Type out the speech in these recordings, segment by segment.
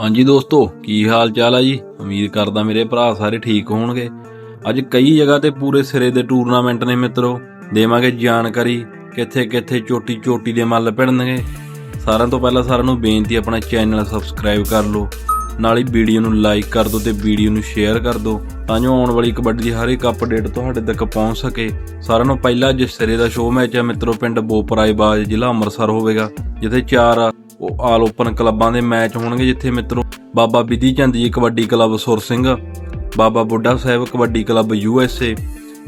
ਹਾਂਜੀ ਦੋਸਤੋ, ਕੀ ਹਾਲ ਚਾਲ ਆ ਜੀ? ਉਮੀਦ ਕਰਦਾ ਮੇਰੇ ਭਰਾ ਸਾਰੇ ਠੀਕ ਹੋਣਗੇ। ਅੱਜ ਕਈ ਜਗ੍ਹਾ ਤੇ ਪੂਰੇ ਸਿਰੇ ਦੇ ਟੂਰਨਾਮੈਂਟ ਨੇ ਮਿੱਤਰੋ। ਦੇਵਾਂਗੇ ਜਾਣਕਾਰੀ ਕਿੱਥੇ ਕਿੱਥੇ ਚੋਟੀ ਚੋਟੀ ਦੇ ਮੱਲ ਭਿੜਨਗੇ। ਸਾਰਿਆਂ ਤੋਂ ਪਹਿਲਾਂ ਸਾਰਿਆਂ ਨੂੰ ਬੇਨਤੀ, ਆਪਣਾ ਚੈਨਲ ਸਬਸਕ੍ਰਾਈਬ ਕਰ ਲਓ। ਨਾਲ ਹੀ ਵੀਡੀਓ ਨੂੰ ਲਾਈਕ ਕਰ ਦਿਓ ਤੇ ਵੀਡੀਓ ਨੂੰ ਸ਼ੇਅਰ ਕਰ ਦਿਓ, ਤਾਂ ਜੋ ਆਉਣ ਵਾਲੀ ਕਬੱਡੀ ਦੀ ਹਰ ਇੱਕ ਅਪਡੇਟ ਤੁਹਾਡੇ ਤੱਕ ਪਹੁੰਚ ਸਕੇ। ਸਾਰਿਆਂ ਨੂੰ ਪਹਿਲਾ ਜਿਸ ਸਿਰੇ ਦਾ ਸ਼ੋਅ ਮੈਚ ਹੈ ਮਿੱਤਰੋ, ਪਿੰਡ ਬੋਪਰਾਏ ਬਾਜ ਜ਼ਿਲ੍ਹਾ ਅੰਮ੍ਰਿਤਸਰ ਹੋਵੇਗਾ, ਜਿੱਥੇ ਚਾਰ ਉਹ ਆਲ ਓਪਨ ਕਲੱਬਾਂ ਦੇ ਮੈਚ ਹੋਣਗੇ ਜਿੱਥੇ ਮਿੱਤਰੋ ਬਾਬਾ Bidhi Chand ji, kabaddi club Sur Singh, Baba Buddha Sahib, kabaddi club U S A,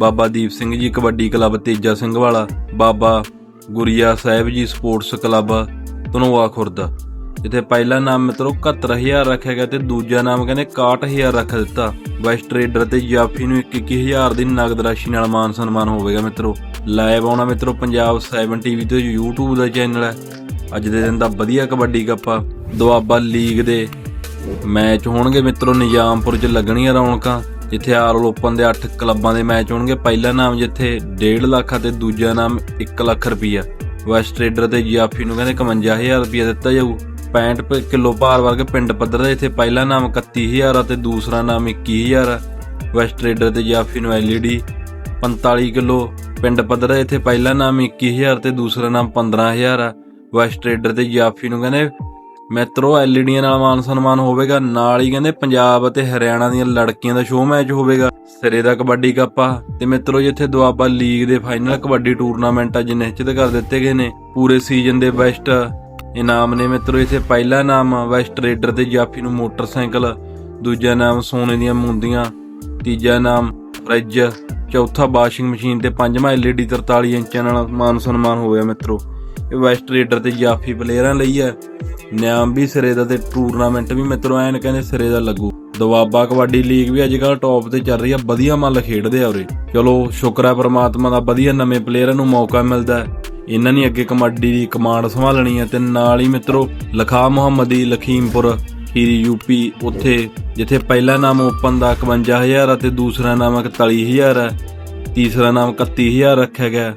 Baba Deep Singh ji, kabaddi club Teja Singh ਵਾਲਾ, ਬਾਬਾ ਗੁਰੀਆ ਸਾਹਿਬ ਜੀ, ਸਪੋਰਟਸ ਕਲੱਬ ਧਨੋਆ ਖੁਰਦ। ਜਿੱਥੇ ਪਹਿਲਾ ਨਾਮ ਮਿੱਤਰੋ 71000 ਰੱਖਿਆ ਗਿਆ ਤੇ ਦੂਜਾ ਨਾਮ ਕਹਿੰਦੇ 61000 ਰੱਖ ਦਿੱਤਾ। ਵੈਸਟ ਟਰੇਡਰ ਤੇ ਜਾਫੀ ਨੂੰ 21000 ਦੀ ਨਗਦ ਰਾਸ਼ੀ ਨਾਲ ਮਾਨ ਸਨਮਾਨ ਹੋਵੇਗਾ ਮਿੱਤਰੋ। ਲਾਈਵ ਆਉਣਾ ਮਿੱਤਰੋ ਪੰਜਾਬ 7 ਟੀਵੀ ਤੇ YouTube ਦਾ ਚੈਨਲ ਹੈ। ਅੱਜ ਦੇ ਦਿਨ ਦਾ ਵਧੀਆ ਕਬੱਡੀ ਕੱਪ ਆ। ਦੁਆਬਾ ਲੀਗ ਦੇ ਮੈਚ ਹੋਣਗੇ ਮਿੱਤਰੋ, ਨਿਜ਼ਾਮਪੁਰ 'ਚ ਲੱਗਣੀਆਂ ਰੌਣਕਾਂ, ਜਿੱਥੇ ਆਰਲ ਓਪਨ ਦੇ 8 ਕਲੱਬਾਂ ਦੇ ਮੈਚ ਹੋਣਗੇ। ਪਹਿਲਾ ਨਾਮ ਜਿੱਥੇ 1.5 ਲੱਖ ਅਤੇ ਦੂਜਾ ਨਾਮ 1 ਲੱਖ ਰੁਪਈਆ। ਵੈਸਟ ਟਰੇਡਰ ਤੇ ਜਾਫੀ ਨੂੰ ਕਹਿੰਦੇ 51000 ਰੁਪਈਆ ਦਿੱਤਾ ਜਾਊ। 65 ਪ- ਕਿਲੋ ਭਾਰ ਵਰਗ ਪਿੰਡ ਪੱਧਰ ਦਾ ਇੱਥੇ ਪਹਿਲਾ ਨਾਮ 31000 ਅਤੇ ਦੂਸਰਾ ਨਾਮ 21000 ਵੈਸਟ ਟਰੇਡਰ ਤੇ ਜਾਫੀ ਨੂੰ ਐਲਈਡੀ 45 ਕਿਲੋ। ਪਿੰਡ ਪੱਧਰ ਦਾ ਇੱਥੇ ਪਹਿਲਾ ਨਾਮ 21000 ਤੇ ਦੂਸਰਾ ਨਾਮ 15000 ਆ। ਵੈਸਟ ਟਰੇਡਰ ਤੇ ਜਾਫੀ ਨੂੰ ਕਹਿੰਦੇ ਮੈਟਰੋ ਐਲਈਡੀਆਂ ਨਾਲ ਮਾਨ ਸਨਮਾਨ ਹੋਵੇਗਾ। ਨਾਲ ਹੀ ਕਹਿੰਦੇ, ਪੰਜਾਬ ਅਤੇ ਹਰਿਆਣਾ ਦੀਆਂ ਲੜਕੀਆਂ ਦਾ ਸ਼ੋਅ ਮੈਚ ਹੋਵੇਗਾ। ਸਿਰੇ ਦਾ ਕਬੱਡੀ ਕੱਪ ਆ। ਤੇ ਮਿੱਤਰੋ, ਜਿੱਥੇ ਦੁਆਬਾ ਲੀਗ ਦੇ ਫਾਈਨਲ ਕਬੱਡੀ ਟੂਰਨਾਮੈਂਟ ਅੱਜ ਨਿਸ਼ਚਿਤ ਕਰ ਦਿੱਤੇ ਗਏ ਨੇ, ਪੂਰੇ ਸੀਜ਼ਨ ਦੇ ਬੈਸਟ ਇਨਾਮ ਨੇ ਮਿੱਤਰੋ, ਇੱਥੇ ਪਹਿਲਾ ਨਾਮ ਵੈਸਟ ਰੇਡਰ ਤੇ ਜਾਫੀ ਨੂੰ ਮੋਟਰਸਾਈਕਲ ਦੂਜਾ ਨਾਮ ਸੋਨੇ ਦੀਆਂ ਮੁੰਦੀਆਂ। ਤੀਜਾ ਨਾਮ ਫ੍ਰਿਜ ਚੌਥਾ ਵਾਸ਼ਿੰਗ ਮਸ਼ੀਨ ਤੇ ਪੰਜਵਾਂ LED 43 ਇੰਚਾਂ ਨਾਲ ਮਾਨ ਸਨਮਾਨ ਹੋਇਆ ਮਿੱਤਰੋ। ਵੈਸਟ ਰੇਡਰ ਤੇ ਜਾਫੀ ਪਲੇਅਰਾਂ ਲਈ ਹੈ ਨਿਆਮ ਵੀ ਸਿਰੇ ਦਾ ਤੇ ਟੂਰਨਾਮੈਂਟ ਵੀ ਮਿੱਤਰੋ, ਐਨ ਕਹਿੰਦੇ ਸਿਰੇ ਦਾ ਲੱਗੂ। ਦਵਾਬਾ ਕਬੱਡੀ ਲੀਗ ਵੀ ਅੱਜ ਕੱਲ੍ਹ ਟੌਪ ਤੇ ਚੱਲ ਰਹੀ ਆ, ਵਧੀਆ ਮੱਲ ਖੇਡਦੇ ਆ ਉਰੇ। ਚਲੋ, ਸ਼ੁਕਰ ਹੈ ਪ੍ਰਮਾਤਮਾ ਦਾ, ਵਧੀਆ ਨਵੇਂ ਪਲੇਅਰਾਂ ਨੂੰ ਮੌਕਾ ਮਿਲਦਾ ਇਹਨਾਂ ਨੇ ਅੱਗੇ ਕਬੱਡੀ ਦੀ ਕਮਾਂਡ ਸੰਭਾਲਣੀ ਹੈ ਤੇ ਨਾਲ ਹੀ ਮਿੱਤਰੋ ਲਖਾ ਮੁਹੰਮਦੀ, ਲਖੀਮਪੁਰ ਖੀਰੀ ਯੂਪੀ ਉੱਥੇ, ਜਿੱਥੇ ਪਹਿਲਾ ਨਾਮ ਓਪਨ ਦਾ 51000 ਅਤੇ ਦੂਸਰਾ ਨਾਮ 41000 ਹੈ ਤੀਸਰਾ ਨਾਮ 31000 ਰੱਖਿਆ ਗਿਆ।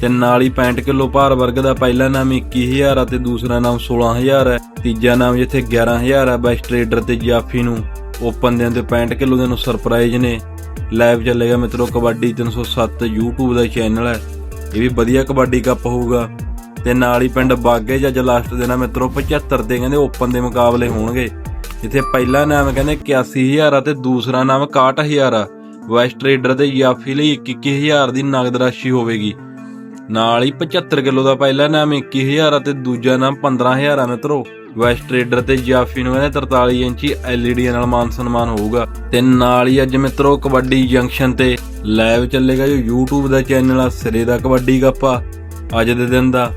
ਤੇ ਨਾਲ ਹੀ 65 ਕਿਲੋ ਭਾਰ ਵਰਗ ਦਾ ਪਹਿਲਾ ਨਾਮ 21000 ਅਤੇ ਦੂਸਰਾ ਨਾਮ 16000 ਹੈ ਤੀਜਾ ਨਾਮ ਜਿੱਥੇ 11000 ਹੈ ਬੈਸਟ ਟਰੇਡਰ ਤੇ ਜਾਫੀ ਨੂੰ। ਓਪਨ ਦੇ ਤੇ 65 ਕਿਲੋ ਦੇ ਨੂੰ ਸਰਪ੍ਰਾਈਜ਼ ਨੇ। ਲਾਈਵ ਚੱਲੇਗਾ ਮਿੱਤਰੋ ਕਬੱਡੀ 307 YouTube ਦਾ ਚੈਨਲ ਹੈ ਇਹ ਵੀ ਵਧੀਆ ਕਬੱਡੀ ਕੱਪ ਹੋਊਗਾ। ਤੇ ਨਾਲ ਹੀ ਪਿੰਡ ਬਾਗੇ ਜੱਜ ਲਾਸਟ ਦੇ ਨਾਲ ਮਿੱਤਰੋ 75 ਦੇ ਕਹਿੰਦੇ ਓਪਨ ਦੇ ਮੁਕਾਬਲੇ ਹੋਣਗੇ। ਜਿੱਥੇ ਪਹਿਲਾ ਨਾਮ ਕਹਿੰਦੇ 81000 ਆ ਤੇ ਦੂਸਰਾ ਨਾਮ 61000 ਆ। ਵੈਸਟ ਟਰੇਡਰ ਤੇ ਜਾਫੀ ਲਈ 21000 ਦੀ ਨਗਦ ਰਾਸ਼ੀ ਹੋਵੇਗੀ। ਨਾਲ ਹੀ 75 ਕਿਲੋ ਦਾ ਪਹਿਲਾ ਨਾਮ 21000 ਅਤੇ ਦੂਜਾ ਨਾਮ 15000 ਆ ਮਿੱਤਰੋ ਵੈਸਟ ਟਰੇਡਰ ਤੇ ਜਾਫੀ ਨੂੰ ਕਹਿੰਦੇ 43 ਇੰਚੀ LED ਨਾਲ ਮਾਨ ਸਨਮਾਨ ਹੋਊਗਾ। ਤੇ ਨਾਲ ਹੀ ਅੱਜ ਮਿੱਤਰੋ ਕਬੱਡੀ ਜੰਕਸ਼ਨ ਤੇ ਲਾਈਵ ਚੱਲੇਗਾ ਜੋ YouTube ਦਾ ਚੈਨਲ ਆ, ਸਿਰੇ ਦਾ ਕਬੱਡੀ ਗੱਪਾ ਅੱਜ ਦੇ ਦਿਨ ਦਾ।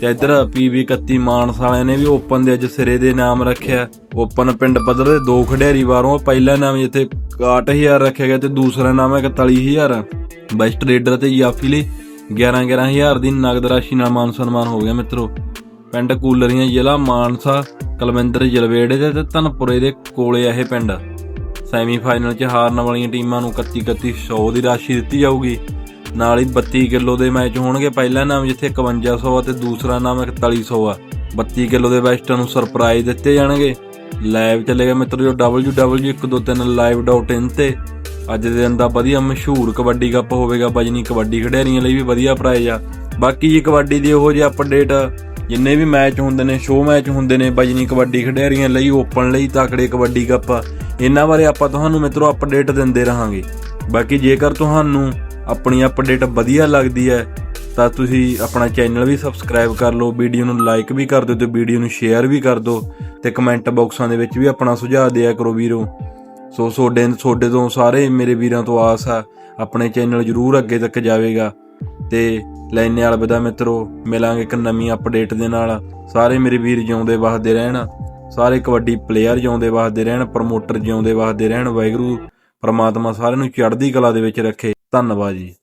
ਤੇ ਇਧਰ PV 31 ਮਾਨਸ ਵਾਲਿਆਂ ਨੇ ਵੀ ਓਪਨ ਦੇ ਅੱਜ ਸਿਰੇ ਦੇ ਨਾਮ ਰੱਖਿਆ। ਓਪਨ ਪਿੰਡ ਪੱਧਰ ਦੇ ਦੋ ਖਿਡਾਰੀ ਵਾਰੋਂ ਪਹਿਲਾ ਨਾਮ ਜਿੱਥੇ 61000 ਰੱਖਿਆ ਗਿਆ ਤੇ ਦੂਸਰਾ ਨਾਮ ਹੈ 41000 ਬੈਸਟ ਰੇਡਰ ਤੇ ਜਾਫੀ ਲਈ 11 11000 ਦੀ ਨਗਦ ਰਾਸ਼ੀ ਨਾਲ ਮਾਨ ਸਨਮਾਨ ਹੋ ਗਿਆ ਮਿੱਤਰੋ। ਪਿੰਡ ਕੂਲਰੀਆਂ ਜ਼ਿਲ੍ਹਾ ਮਾਨਸਾ, ਕਲਵਿੰਦਰ ਜਲਵੇੜੇ ਦੇ ਤੇ ਧਨਪੁਰੇ ਦੇ ਕੋਲੇ ਆ ਇਹ ਪਿੰਡ। ਸੈਮੀਫਾਈਨਲ 'ਚ ਹਾਰਨ ਵਾਲੀਆਂ ਟੀਮਾਂ ਨੂੰ 31 3100 ਦੀ ਰਾਸ਼ੀ ਦਿੱਤੀ ਜਾਊਗੀ। ਨਾਲ ਹੀ 32 ਕਿਲੋ ਦੇ ਮੈਚ ਹੋਣਗੇ। ਪਹਿਲਾ ਨਾਮ ਜਿੱਥੇ 5100 ਆ ਤੇ ਦੂਸਰਾ ਨਾਮ 4100 ਆ। 32 ਕਿਲੋ ਦੇ ਬੈਸਟਾਂ ਨੂੰ ਸਰਪ੍ਰਾਈਜ਼ ਦਿੱਤੇ ਜਾਣਗੇ। ਲਾਈਵ ਚੱਲੇਗਾ ਮਿੱਤਰੋ ਜੋ www.123 live.in ਤੇ। ਅੱਜ ਦੇ ਦਿਨ ਦਾ ਵਧੀਆ ਮਸ਼ਹੂਰ ਕਬੱਡੀ ਕੱਪ ਹੋਵੇਗਾ ਬਜਨੀ ਕਬੱਡੀ ਖਿਡਾਰੀਆਂ ਲਈ ਵੀ ਵਧੀਆ ਪ੍ਰਾਈਜ਼ ਆ। ਬਾਕੀ ਜੀ ਕਬੱਡੀ ਦੇ ਉਹੋ ਜਿਹੇ ਅਪਡੇਟ ਜਿੰਨੇ ਵੀ ਮੈਚ ਹੁੰਦੇ ਨੇ ਸ਼ੋਅ ਮੈਚ ਹੁੰਦੇ ਨੇ ਬਜਨੀ ਕਬੱਡੀ ਖਿਡਾਰੀਆਂ ਲਈ ਓਪਨ ਲਈ ਤਾਕੜੇ ਕਬੱਡੀ ਕੱਪ, ਇਹਨਾਂ ਬਾਰੇ ਆਪਾਂ ਤੁਹਾਨੂੰ ਮਿੱਤਰੋ ਅਪਡੇਟ ਦਿੰਦੇ ਰਹਾਂਗੇ। ਬਾਕੀ ਜੇਕਰ ਤੁਹਾਨੂੰ ਆਪਣੀ ਅਪਡੇਟ ਵਧੀਆ ਲੱਗਦੀ ਹੈ, ਤਾਂ ਤੁਸੀਂ ਆਪਣਾ ਚੈਨਲ ਵੀ ਸਬਸਕ੍ਰਾਈਬ ਕਰ ਲਓ ਵੀਡੀਓ ਨੂੰ ਲਾਈਕ ਵੀ ਕਰ ਦਿਓ ਤੇ ਵੀਡੀਓ ਨੂੰ ਸ਼ੇਅਰ ਵੀ ਕਰ ਦਿਓ ਤੇ ਕਮੈਂਟ ਬਾਕਸਾਂ ਦੇ ਵਿੱਚ ਵੀ ਆਪਣਾ ਸੁਝਾਅ ਦਿਆ ਕਰੋ ਵੀਰੋ। ਸੋ ਤੁਹਾਡੇ ਤੁਹਾਡੇ ਤੋਂ ਸਾਰੇ ਮੇਰੇ ਵੀਰਾਂ ਤੋਂ ਆਸ ਆ, ਆਪਣੇ ਚੈਨਲ ਜਰੂਰ ਅੱਗੇ ਤੱਕ ਜਾਵੇਗਾ। ਤੇ ਲੈਣੇ ਵਾਲ ਵਿਦਾ ਮਿੱਤਰੋ, ਮਿਲਾਂਗੇ ਇੱਕ ਨਵੀਂ ਅਪਡੇਟ ਦੇ ਨਾਲ। ਸਾਰੇ ਮੇਰੇ ਵੀਰ ਜਿਉਂਦੇ ਵਸਦੇ ਰਹਿਣ, ਸਾਰੇ ਕਬੱਡੀ ਪਲੇਅਰ ਜਿਉਂਦੇ ਵਸਦੇ ਰਹਿਣ ਪ੍ਰਮੋਟਰ ਜਿਉਂਦੇ ਵਸਦੇ ਰਹਿਣ, ਵਾਹਿਗੁਰੂ ਪਰਮਾਤਮਾ ਸਾਰਿਆਂ ਨੂੰ ਚੜ੍ਹਦੀ ਕਲਾ ਦੇ ਵਿੱਚ ਰੱਖੇ। ਧੰਨਵਾਦ ਜੀ।